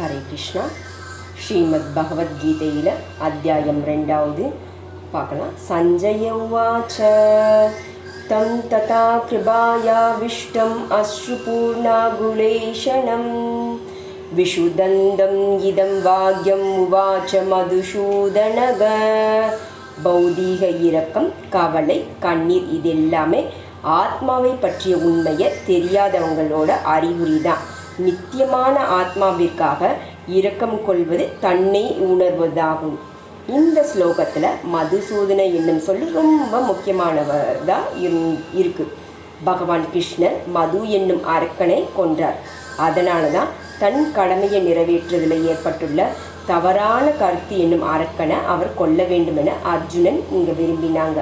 ஹரே கிருஷ்ணா. ஸ்ரீமத் பகவத்கீதையில் அத்தியாயம் ரெண்டாவது பார்க்கலாம். சஞ்சய உவாச்ச. தம் ததா கிருபாயாவிஷ்டம் அஸ்ருபூர்ணாகுலேஷணம் விஷுதந்தம் இதம் வாக்கியம் உவாச்ச மதுசூதனக பௌதீக இரக்கம் கவலை கண்ணீர் இது எல்லாமே ஆத்மாவை பற்றிய உண்மையை தெரியாதவங்களோட அறிகுறி தான் நித்தியமான ஆத்மாவிற்காக இரக்கம் கொள்வது தன்னை உணர்வதாகும். இந்த ஸ்லோகத்தில் மதுசூதனை என்னும் சொல்லி ரொம்ப முக்கியமானவதாக இருக்கு. பகவான் கிருஷ்ணர் மது என்னும் அரக்கனை கொன்றார். அதனால தான் தன் கடமையை நிறைவேற்றுவதில் ஏற்பட்டுள்ள தவறான கருத்து என்னும் அரக்கனை அவர் கொல்ல வேண்டும் என அர்ஜுனன் இங்கே விரும்பினாங்க.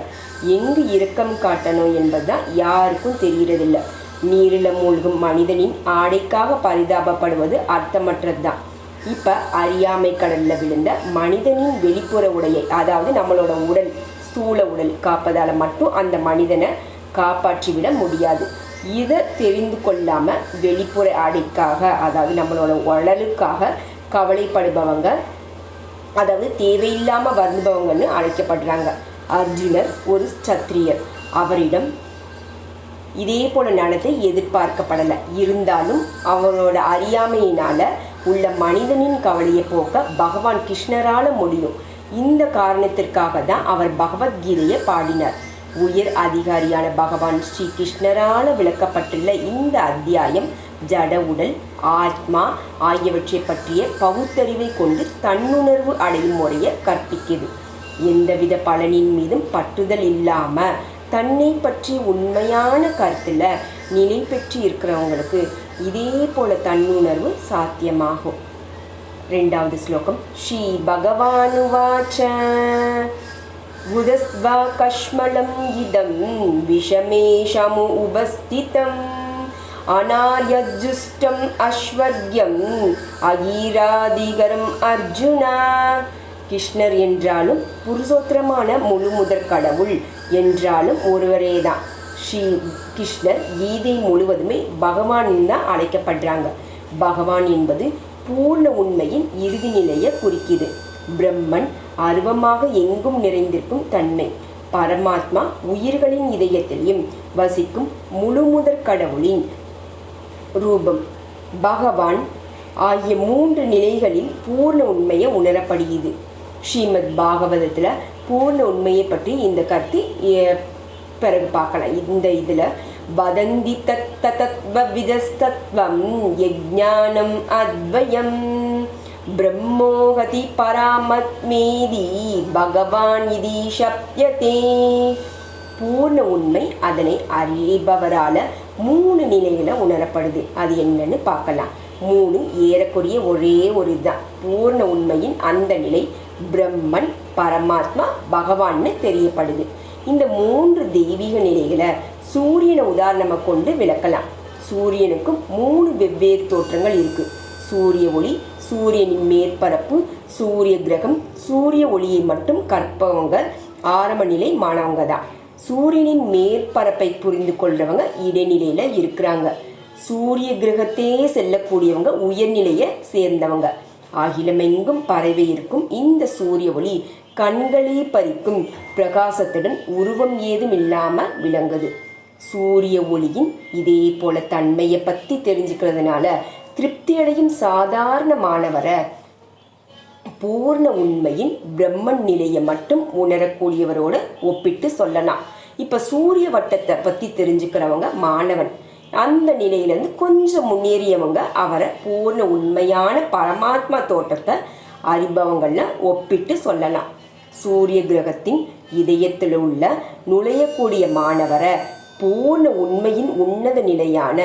எங்கு இரக்கம் காட்டணும் என்பதுதான் யாருக்கும் தெரியறதில்லை நீரில் மூழ்கும் மனிதனின் ஆடைக்காக பரிதாபப்படுவது அர்த்தமற்றது தான் இப்போ அறியாமை கடலில் விழுந்த மனிதனின் வெளிப்புற உடையை அதாவது நம்மளோட உடல் ஸ்தூல உடல் காப்பதால் மட்டும் அந்த மனிதனை காப்பாற்றிவிட முடியாது. இதை தெரிந்து கொள்ளாமல் வெளிப்புற ஆடைக்காக அதாவது நம்மளோட உடலுக்காக கவலைப்படுபவங்க அதாவது தேவையில்லாமல் வருபவங்கன்னு அழைக்கப்படுறாங்க. அர்ஜுனர் ஒரு சத்திரியர். அவரிடம் இதே போல நடத்தை எதிர்பார்க்கப்படலை. இருந்தாலும் அவரோட அறியாமையினால உள்ள மனிதனின் கவலையை போக்க பகவான் கிருஷ்ணரால முடியும். இந்த காரணத்திற்காக தான் அவர் பகவத்கீதையை பாடினார். உயர் அதிகாரியான பகவான் ஸ்ரீ கிருஷ்ணரால் விளக்கப்பட்டுள்ள இந்த அத்தியாயம் ஜட உடல் ஆத்மா ஆகியவற்றை பற்றிய பகுத்தறிவை கொண்டு தன்னுணர்வு அடையும் முறையை கற்பிக்குது. எந்தவித பலனின் மீதும் பற்றுதல் இல்லாமல் தன்னை பற்றி உண்மையான கருத்தில் நிலை பெற்று இருக்கிறவங்களுக்கு இதே போல தன்னுணர்வு சாத்தியமாகும். ரெண்டாவது ஸ்லோகம் ஸ்ரீ பகவானுவாச்ச. உதஸ்வா கஷ்மலம் இதம் விஷமேஷமு உபஸ்திதம். அனார்யஜுஷ்டம் அஸ்வர்யம் அகீராதிகரம் அர்ஜுனா. கிருஷ்ணர் என்றாலும் புருஷோத்திரமான முழு முதற் கடவுள் என்றாலும் ஒருவரே தான் ஸ்ரீ கிருஷ்ணர் கீதை முழுவதுமே பகவான் தான் அழைக்கப்படுறாங்க. பகவான் என்பது பூர்ண உண்மையின் இறுதி நிலையை குறிக்கிது. பிரம்மன் அருவமாக எங்கும் நிறைந்திருக்கும் தன்மை. பரமாத்மா உயிர்களின் இதயத்திலையும் வசிக்கும் முழு முதற் கடவுளின் ரூபம். பகவான் ஆகிய மூன்று நிலைகளில் பூர்ண உண்மையை உணரப்படுகிறது. ஸ்ரீமத் பாகவதத்தில் பூர்ண உண்மையை பற்றி இந்த கருத்து பிறகு பார்க்கலாம். இந்த இதில் வதந்தி தத்த விதஸ்தத்வம் யஜானம் அத்வயம் பிரம்மோகதி பராமத்மேதி பகவான் இதி சப்யதே. பூர்ண உண்மை அதனை அறிபவரால் மூணு நிலையில் உணரப்படுது. அது என்னன்னு பார்க்கலாம். மூணு ஏறக்குறைய ஒரே ஒரு தான் பூர்ண உண்மையின் அந்த நிலை பிரம்மன் பரமாத்மா பகவான்னு தெரியப்படுது. இந்த மூன்று தெய்வீக நிலைகளை சூரியனை உதாரணமாக கொண்டு விளக்கலாம். சூரியனுக்கும் மூணு வெவ்வேறு தோற்றங்கள் இருக்கு. சூரிய ஒளி சூரியனின் மேற்பரப்பு சூரிய கிரகம் சூரிய ஒளியை மட்டும் கற்பவங்க ஆரம்ப நிலை மாணவங்க தான். சூரியனின் மேற்பரப்பை புரிந்து கொள்றவங்க இடைநிலையில் இருக்கிறாங்க. சூரிய கிரகத்தே செல்லக்கூடியவங்க உயர்நிலையை சேர்ந்தவங்க. அகிலமெங்கும் பறவை இருக்கும் இந்த சூரிய ஒளி கண்களே பறிக்கும் பிரகாசத்துடன் உருவம் ஏதும் இல்லாமல் விளங்குது. சூரிய ஒளியின் இதே போல தன்மையை பற்றி தெரிஞ்சுக்கிறதுனால திருப்தி அடையும் சாதாரண மாணவரை பூர்ண உண்மையின் பிரம்மன் நிலையை மட்டும் உணரக்கூடியவரோடு ஒப்பிட்டு சொல்லலாம். இப்போ சூரிய வட்டத்தை பற்றி தெரிஞ்சுக்கிறவங்க மாணவன். அந்த நிலையிலேருந்து கொஞ்சம் முன்னேறியவங்க அவரை பூர்ண உண்மையான பரமாத்மா தோட்டத்தை அறிபவங்கள ஒப்பிட்டு சொல்லலாம். சூரிய கிரகத்தின் இதயத்தில் உள்ள நுழையக்கூடிய மாணவரை பூர்ண உண்மையின் உன்னத நிலையான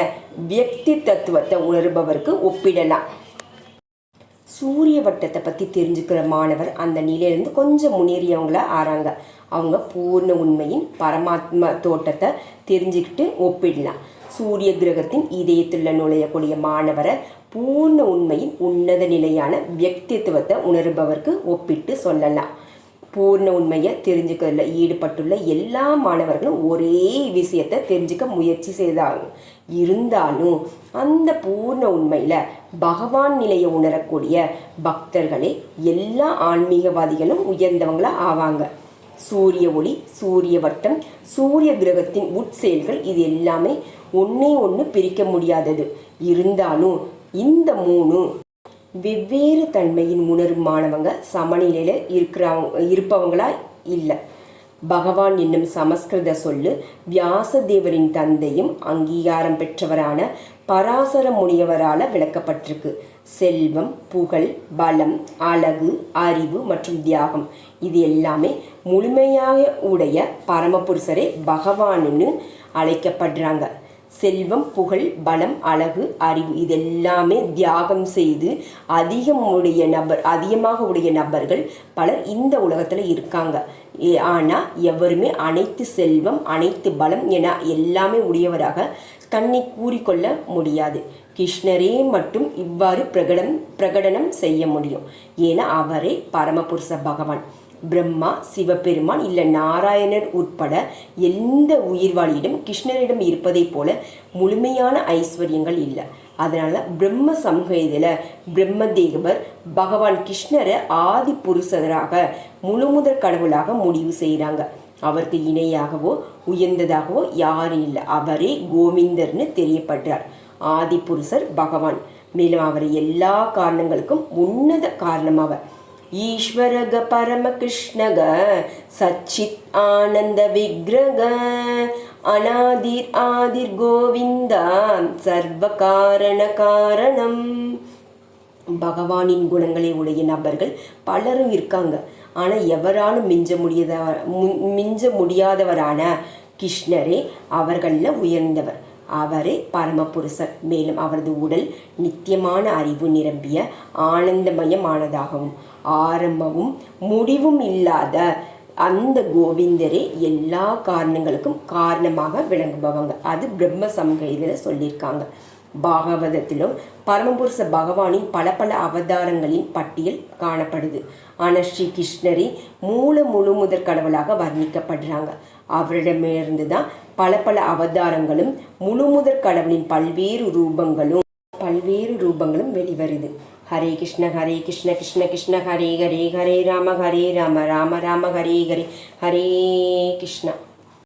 வியக்தி தத்துவத்தை உணர்பவருக்கு ஒப்பிடலாம். சூரிய வட்டத்தை பற்றி தெரிஞ்சுக்கிற மாணவர் அந்த நிலையிலேருந்து கொஞ்சம் முன்னேறியவங்கள ஆறாங்க. அவங்க பூர்ண உண்மையின் பரமாத்மா தோட்டத்தை தெரிஞ்சுக்கிட்டு ஒப்பிடலாம். சூரிய கிரகத்தின் இதயத்துள்ள நுழையக்கூடிய மாணவரை பூர்ண உண்மையின் உன்னத நிலையான வியக்தித்துவத்தை உணர்பவருக்கு ஒப்பிட்டு சொல்லலாம். பூர்ண உண்மையை தெரிஞ்சுக்கிறதுல ஈடுபட்டுள்ள எல்லா மாணவர்களும் ஒரே விஷயத்தை தெரிஞ்சுக்க முயற்சி செய்தாங்க இருந்தாலும் அந்த பூர்ண உண்மையில் பகவான் நிலையை உணரக்கூடிய பக்தர்களே எல்லா ஆன்மீகவாதிகளும் உயர்ந்தவங்களாக ஆவாங்க. சூரிய ஒளி சூரிய வட்டம் சூரிய கிரகத்தின் உட்செயல்கள் இது எல்லாமே ஒன்றே ஒன்று பிரிக்க முடியாதது. இருந்தாலும் இந்த மூணு வெவ்வேறு தன்மையின் உணரும் மாணவங்க சமநிலையில் இருக்கிறவங்க இருப்பவங்களா இல்லை. பகவான் என்னும் சமஸ்கிருத சொல்லு வியாசதேவரின் தந்தையும் அங்கீகாரம் பெற்றவரான பராசர முனியவரால் விளக்கப்பட்டிருக்கு. செல்வம் புகழ் பலம் அழகு அறிவு மற்றும் தியாகம். இது எல்லாமே முழுமையாக உடைய பரமபுருஷரே பகவானுன்னு அழைக்கப்படுறாங்க. செல்வம் புகழ் பலம் அழகு அறிவு இதெல்லாமே தியாகம் செய்து அதிகம் உடைய நபர் அதிகமாக உடைய நபர்கள் பலர் இந்த உலகத்தில் இருக்காங்க. ஏ- எவருமே அனைத்து செல்வம் அனைத்து பலம் என எல்லாமே உடையவராக தன்னை கூறிக்கொள்ள முடியாது. கிருஷ்ணரே மட்டும் இவ்வாறு பிரகடம் பிரகடனம் செய்ய முடியும். ஏன்னா அவரே பரமபுருஷ பகவான். பிரம்மா சிவபெருமான் இல்லை நாராயணர் உட்பட எந்த உயிர்வாளியிடம் கிருஷ்ணரிடம் இருப்பதைப் போல முழுமையான ஐஸ்வர்யங்கள் இல்லை. அதனால பிரம்ம சம்ஹிதையில் பிரம்மதேவர் பகவான் கிருஷ்ணரை ஆதி புருஷராக முழுமுதற் கடவுளாக முடிவு செய்கிறாங்க அவருக்கு இணையாகவோ உயர்ந்ததாகவோ யாரும் இல்லை. அவரே கோவிந்தர்னு தெரியப்படுறார். ஆதிபுருஷர் பகவான். மேலும் அவர் எல்லா காரணங்களுக்கும் உன்னத காரணமாவர் ஈஸ்வரக பரமகிருஷ்ணக சச்சித் ஆனந்த விக்ரக அனாதிர் ஆதிர் கோவிந்தா சர்வ காரண காரணம். பகவானின் குணங்களை உடைய நபர்கள் பலரும் இருக்காங்க. ஆனால் எவராலும் மிஞ்ச முடியாத மிஞ்ச முடியாதவரான கிருஷ்ணரே அவர்களில் உயர்ந்தவர். அவரே பரமபுருஷர். மேலும் அவரது உடல் நித்தியமான அறிவு நிரம்பிய ஆனந்தமயமானதாகவும் ஆரம்பமும் முடிவும் இல்லாத அந்த கோவிந்தரே எல்லா காரணங்களுக்கும் காரணமாக விளங்குபவங்க. அது பிரம்ம சம்ஹிதையில் சொல்லியிருக்காங்க. பாகவதத்திலும் பரமபுருஷ பகவானின் பல பல அவதாரங்களின் பட்டியல் காணப்படுது. ஆனால் ஸ்ரீ கிருஷ்ணரை மூல முழு முதற் கடவுளாக வர்ணிக்கப்படுறாங்க. அவரிடமிருந்து தான் பல பல அவதாரங்களும் முழு முதற் கடவுளின் பல்வேறு ரூபங்களும் பல்வேறு ரூபங்களும் வெளிவருது. ஹரே கிருஷ்ண ஹரே கிருஷ்ண கிருஷ்ண கிருஷ்ண ஹரே ஹரே ஹரே ராம ஹரே ராம ராம ராம ஹரே ஹரே. ஹரே கிருஷ்ணா.